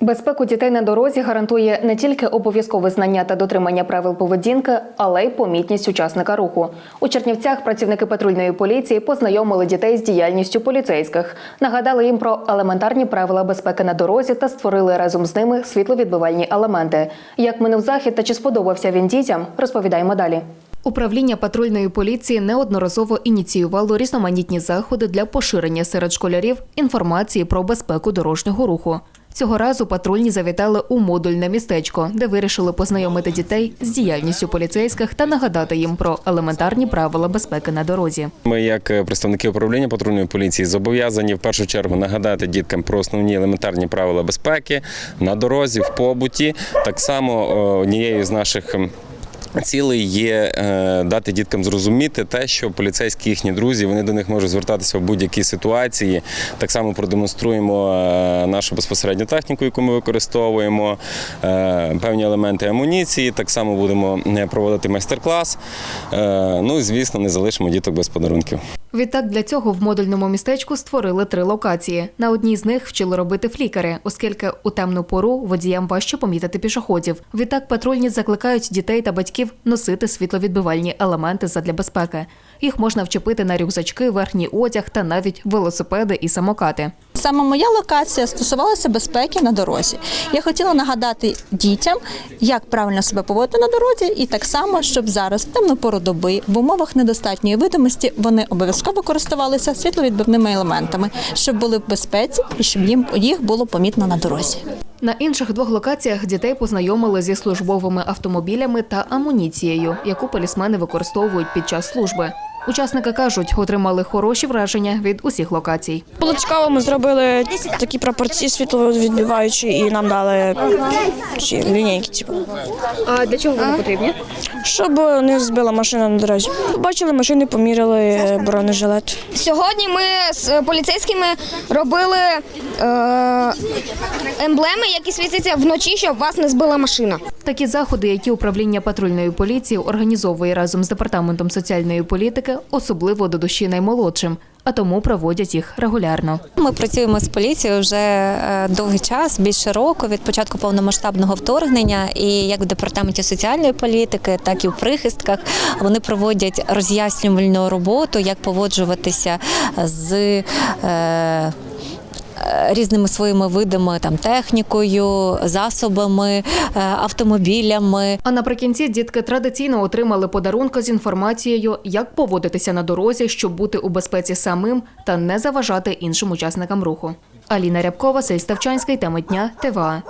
Безпеку дітей на дорозі гарантує не тільки обов'язкове знання та дотримання правил поведінки, але й помітність учасника руху. У Чернівцях працівники патрульної поліції познайомили дітей з діяльністю поліцейських, нагадали їм про елементарні правила безпеки на дорозі та створили разом з ними світловідбивальні елементи. Як минув захід та чи сподобався він дітям, розповідаємо далі. Управління патрульної поліції неодноразово ініціювало різноманітні заходи для поширення серед школярів інформації про безпеку дорожнього руху. Цього разу патрульні завітали у модульне містечко, де вирішили познайомити дітей з діяльністю поліцейських та нагадати їм про елементарні правила безпеки на дорозі. Ми, як е, представники управління патрульної поліції, зобов'язані в першу чергу нагадати діткам про основні елементарні правила безпеки на дорозі, в побуті. Так само е, однією з наших. Цілий є е, дати діткам зрозуміти те, що поліцейські їхні друзі вони до них можуть звертатися в будь-якій ситуації. Так само продемонструємо е, нашу безпосередню техніку, яку ми використовуємо, е, певні елементи амуніції. Так само будемо проводити майстер-клас. Ну і звісно, не залишимо діток без подарунків. Відтак для цього в модульному містечку створили три локації. На одній з них вчили робити флікери, оскільки у темну пору водіям важче помітити пішоходів. Відтак патрульні закликають дітей та батьків носити світловідбивальні елементи задля безпеки. Їх можна вчепити на рюкзачки, верхній одяг та навіть велосипеди і самокати. Саме моя локація стосувалася безпеки на дорозі. Я хотіла нагадати дітям, як правильно себе поводити на дорозі, і так само, щоб зараз в темну пору доби в умовах недостатньої видимості вони обов'язково користувалися світловідбивними елементами, щоб були в безпеці і щоб їм їх було помітно на дорозі. На інших двох локаціях дітей познайомили зі службовими автомобілями та амуніцією, яку полісмени використовують під час служби. Учасники кажуть, отримали хороші враження від усіх локацій. Було цікаво, ми зробили такі прапорці світловідбиваючі і нам дали ці лінійки, типу, А для чого вони потрібні? щоб не збила машина на дорозі. Побачили машини, поміряли бронежилет. Сьогодні ми з поліцейськими робили е, емблеми, які світяться вночі, щоб вас не збила машина. Такі заходи, які управління патрульної поліції організовує разом з департаментом соціальної політики, особливо до душі наймолодшим, а тому проводять їх регулярно. Ми працюємо з поліцією вже е, довгий час, більше року від початку повномасштабного вторгнення. І як в департаменті соціальної політики, так і в прихистках вони проводять роз'яснювальну роботу, як поводжуватися з. Різними своїми видами, там технікою, засобами, е, автомобілями. А наприкінці дітки традиційно отримали подарунки з інформацією, як поводитися на дорозі, щоб бути у безпеці самим та не заважати іншим учасникам руху. Аліна Рябкова, Сей Ставчанський, теми дня, ТВА.